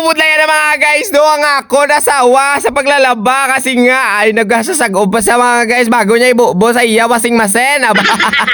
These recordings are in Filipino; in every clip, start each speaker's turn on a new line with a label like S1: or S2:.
S1: nabubudlayan na mga guys do ang ako nasawa sa paglalaba kasi nga ay nagsasagob pa sa mga guys bago niya ibubo sa iya wasing masen.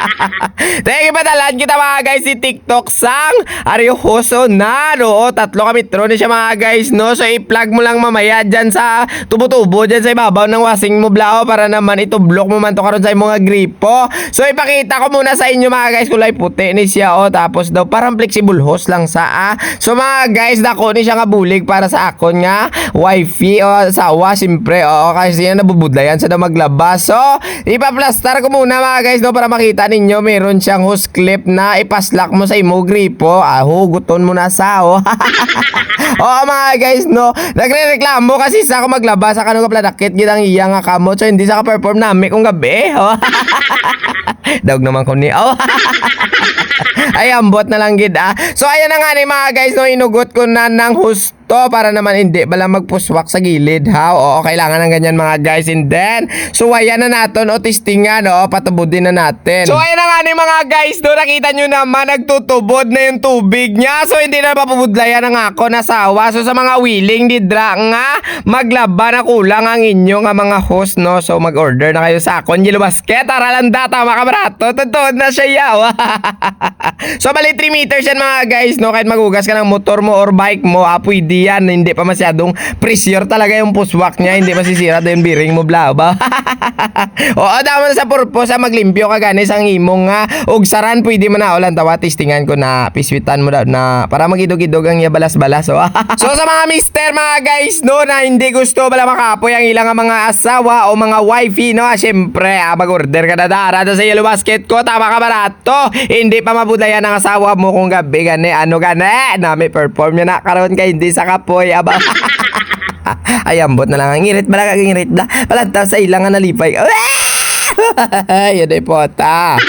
S1: Thank you padalan kita mga guys si TikTok sang Ario Hoso na no. Tatlo kami tro ni siya mga guys no. So i-plug mo lang mamaya dyan sa tubo-tubo dyan sa ibabaw ng wasing mo blao para naman ito block mo man to karon sa mga gripo. So ipakita ko muna sa inyo mga guys kulay puti ni siya oh tapos daw parang flexible hose lang sa ah. So mga guys dako ni siya nga bulig para sa akon nga wifi o sawa simpre o kasi yan nabubudlayan sa na maglabas. So ipaplastar ko muna mga guys no para makita ninyo meron siyang hose clip na ipaslak mo sa imo gripo. Ah huguton mo na sa oh. Oo mga guys no nagrereklamo kasi sa ako maglabas sa kanong planakit gidang iya nga kamot so hindi sa ka-perform nami kung gabi. Oh. Dawag naman ko ni. Oh. Ay, ambot na lang gid ah. So ayan na nga ni mga guys, no inugot ko na ng husto para naman hindi bala magpuswak sa gilid ha. Oo, kailangan ng ganyan mga guys. And then, so ayan na natin o testingan o patubodin na natin. So ayan na nga ni mga guys, do nakita nyo naman nagtutubod na yung tubig niya. So hindi na mapapudlayan ng ako nasawa. So sa mga willing di dra nga maglaba na kulang ang inyo mga host no. So mag-order na kayo sa akon Yellow Basket. Aralan data mga kabarato. Totoo na siya yaw. so bali 3 meters yan mga guys no. Kahit magugas ka ng motor mo or bike mo, ah, pwede yan. Hindi pa masyadong pressure talaga yung pushback niya. Hindi masisira daw yung bearing mo bla ba. Oo, dama sa purpose sa maglimpyo ka ganis ang imong nga og saran pwede man na ulan tawa testingan ko na piswitan mo daw na para magidog-idog ang iya balas-balas. So, sa mga mister mga guys no na hindi gusto bala makapoy ang ilang mga asawa o mga wifey no, ah, syempre ah, mag-order ka na dara sa yellow basket ko tama ka barato. Hindi pa mabudlayan ang asawa mo kung gabi gani ano gani na may perform na karon kay hindi sa kapoy aba. Ay, ambot na lang ang ngirit. Bala kang ngirit na. Palanta sa ilangan na lipay. Yun ay pota.